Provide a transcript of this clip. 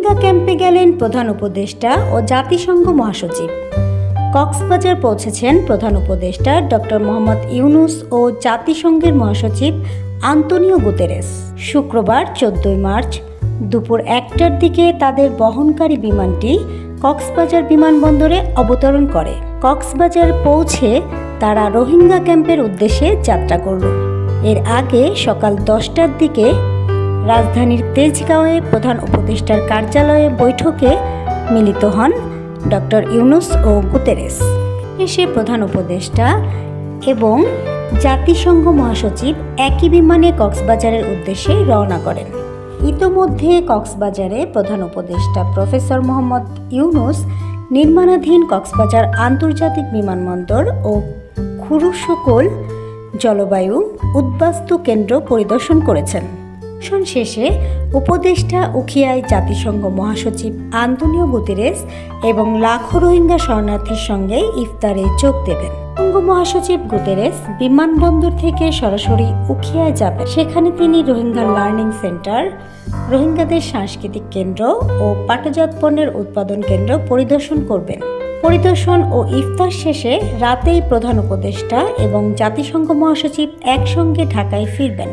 রোহিঙ্গা ক্যাম্পে গেলেন প্রধান উপদেষ্টা ও জাতিসংঘ মহাসচিব। কক্সবাজার পৌঁছেছেন প্রধান উপদেষ্টা ডক্টর মোহাম্মদ ইউনুস ও জাতিসংঘের মহাসচিব আন্তনিও গুতেরেস। শুক্রবার চোদ্দই মার্চ দুপুর একটার দিকে তাদের বহনকারী বিমানটি কক্সবাজার বিমানবন্দরে অবতরণ করে। কক্সবাজার পৌঁছে তারা রোহিঙ্গা ক্যাম্পের উদ্দেশ্যে যাত্রা করল। এর আগে সকাল দশটার দিকে রাজধানীর তেজগাঁওয়ে প্রধান উপদেষ্টার কার্যালয়ে বৈঠকে মিলিত হন ডক্টর ইউনুস ও গুতেরেস। এসে প্রধান উপদেষ্টা এবং জাতিসংঘ মহাসচিব একই বিমানে কক্সবাজারের উদ্দেশ্যে রওনা করেন। ইতোমধ্যে কক্সবাজারে প্রধান উপদেষ্টা প্রফেসর মোহাম্মদ ইউনুস, নির্মাণাধীন কক্সবাজার আন্তর্জাতিক বিমানবন্দর ও খুরুসকোল জলবায়ু উদ্বাস্তু কেন্দ্র পরিদর্শন করেছেন। অনুষ্ঠান শেষে উপদেষ্টা উখিয়ায় জাতিসংঘ মহাসচিব আন্তনিও গুতিরেস এবং লাখো রোহিঙ্গা শরণার্থীর সঙ্গে ইফতারে যোগ দেবেন। মহাসচিব গুতেরেস বিমানবন্দর থেকে সরাসরি উখিয়ায় যাবেন। সেখানে তিনি রোহিঙ্গা লার্নিং সেন্টার, রোহিঙ্গাদের সাংস্কৃতিক কেন্দ্র ও পাটজাত পণ্যের উৎপাদন কেন্দ্র পরিদর্শন করবেন। পরিদর্শন ও ইফতার শেষে রাতেই প্রধান উপদেষ্টা এবং জাতিসংঘ মহাসচিব একসঙ্গে ঢাকায় ফিরবেন।